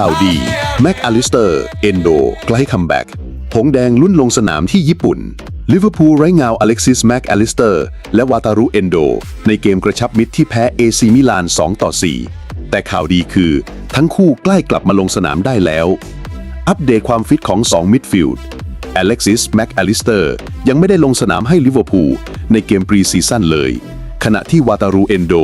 ข่าวดี แม็กอลิสเตอร์ เอนโดใกล้คัมแบ็กผงแดงลุ้นลงสนามที่ญี่ปุ่น ลิเวอร์พูลไร้เงาอเล็กซิสแม็กอลิสเตอร์ และวาตารุเอนโด ในเกมกระชับมิตรที่แพ้เอซีมิลาน 2 ต่อ 4 แต่ข่าวดีคือ ทั้งคู่ใกล้กลับมาลงสนามได้แล้ว อัปเดตความฟิตของ 2 มิดฟิลด์อเล็กซิสแม็กอลิสเตอร์ยังไม่ได้ลงสนามให้ลิเวอร์พูลในเกมปรีซีซั่นเลย ขณะที่วาตารูเอนโด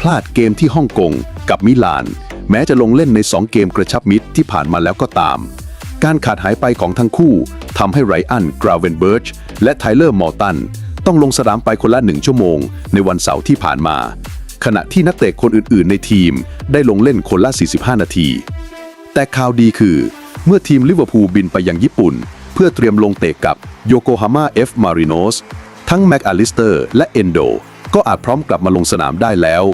พลาดเกมที่ฮ่องกงกับมิลาน แม้จะลงเล่นใน 2 เกมกระชับมิตรที่ผ่านมาแล้วก็ตาม การขาดหายไปของทั้งคู่ทำให้ไรอัน กราเวนเบิร์ช และไทเลอร์มอร์ตัน ต้องลงสนามไปคนละหนึ่งชั่วโมง ในวันเสาร์ที่ผ่านมา ขณะที่นักเตะคนอื่น ๆ ในทีมได้ลงเล่นคนละ 45 นาที แต่ข่าวดีคือ เมื่อทีมลิเวอร์พูลบินไปยังญี่ปุ่น เพื่อเตรียมลงเตะกับโยโกฮาม่าเอฟมาริโนสทั้งแม็กอลิสเตอร์และเอนโดก็อาจพร้อมกลับมาลงสนามได้แล้ว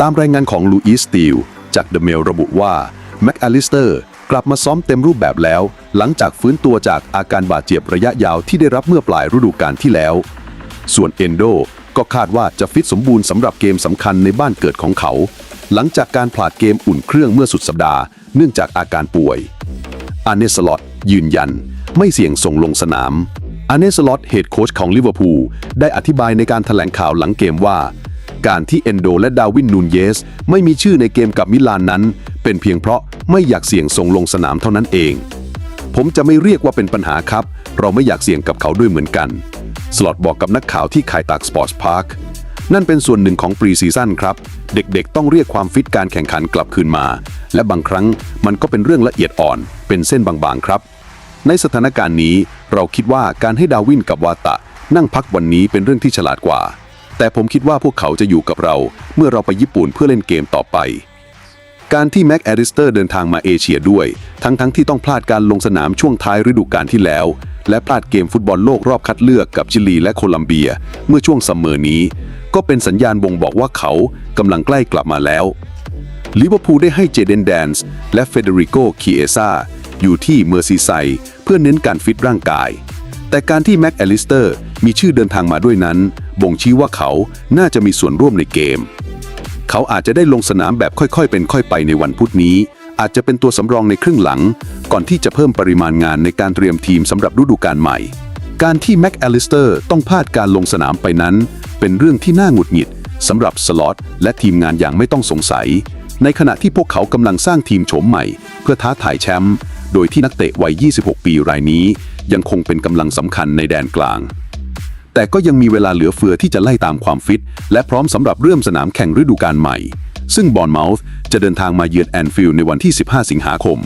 ตามรายงานของลูอิสตีล จากเดอะเมลระบุว่าแม็กอลิสเตอร์กลับมาซ้อมเต็มรูปแบบแล้ว หลังจากฟื้นตัวจากอาการบาดเจ็บระยะยาวที่ได้รับเมื่อปลายฤดูกาลที่แล้ว ส่วนเอนโดก็คาดว่าจะฟิตสมบูรณ์สำหรับเกมสำคัญในบ้านเกิดของเขา หลังจากการผลาดเกมอุ่นเครื่องเมื่อสุดสัปดาห์เนื่องจากอาการป่วยอาเนสลอตยืนยัน ไม่เสี่ยงส่งลงสนามอาเนสลอตเฮดโค้ชของลิเวอร์พูลได้อธิบายในการถแถลงข่าวหลังเกมว่า การที่เอนโดและดาวินนูนเยส ไม่มีชื่อในเกมกับมิลานนั้น เป็นเพียงเพราะไม่อยากเสี่ยงส่งลงสนามเท่านั้นเอง ผมจะไม่เรียกว่าเป็นปัญหาครับ เราไม่อยากเสี่ยงกับเขาด้วยเหมือนกัน สลอตบอกกับนักข่าวที่คายตากสปอร์ตพาร์คนั่นเป็นส่วนหนึ่งของปรีซีซั่นครับ เด็กๆ ต้องเรียกความฟิตการแข่งขันกลับคืนมา และบางครั้งมันก็เป็นเรื่องละเอียดอ่อน เป็นเส้นบางๆครับ ในสถานการณ์นี้เราคิดว่าการให้ดาวินกับวาตะ นั่งพักวันนี้เป็นเรื่องที่ฉลาดกว่า แต่ผมคิดว่าพวกเขาจะอยู่กับเรา เมื่อเราไปญี่ปุ่นเพื่อเล่นเกมต่อไป การที่แม็กแอริสเตอร์เดินทางมาเอเชียด้วย ทั้งๆทที่ต้องพลาดการลงสนามช่วงท้ายฤดูกาลที่แล้ว และพลาดเกมฟุตบอลโลกรอบคัดเลือกกับชิลีและโคลัมเบีย เมื่อช่วงซัมเมอร์นี้ ก็เป็นสัญญาณบ่งบอกว่าเขากำลังใกล้กลับมาแล้วลิเวอร์พูลได้ให้เจเดนแดนส์และเฟเดริโกคีเอซาอยู่ที่เมอร์ซีไซเพื่อเน้นการฟิตร่างกาย แต่การที่แม็กแอลิสเตอร์มีชื่อเดินทางมาด้วยนั้น บ่งชี้ว่าเขาน่าจะมีส่วนร่วมในเกม เขาอาจจะได้ลงสนามแบบค่อยๆ เป็นค่อยไปในวันพุธนี้ อาจจะเป็นตัวสำรองในครึ่งหลัง ก่อนที่จะเพิ่มปริมาณงานในการเตรียมทีมสำหรับฤดูกาลใหม่ การที่แม็กแอลิสเตอร์ต้องพลาดการลงสนามไปนั้น เป็นเรื่องที่น่าหงุดหงิดสำหรับสล็อตและทีมงานอย่างไม่ต้องสงสัย ในขณะที่พวกเขากำลังสร้างทีมโฉมใหม่ เพื่อท้าทายแชมป์โดยที่นักเตะวัย 26 ปีรายนี้ ยังคงเป็นกำลังสำคัญในแดนกลาง แต่ก็ยังมีเวลาเหลือเฟือที่จะไล่ตามความฟิต และพร้อมสำหรับเริ่มสนามแข่งฤดูกาลใหม่ ซึ่งบอนเมาส์จะเดินทางมาเยือนแอนฟิลด์ในวันที่ 15 สิงหาคม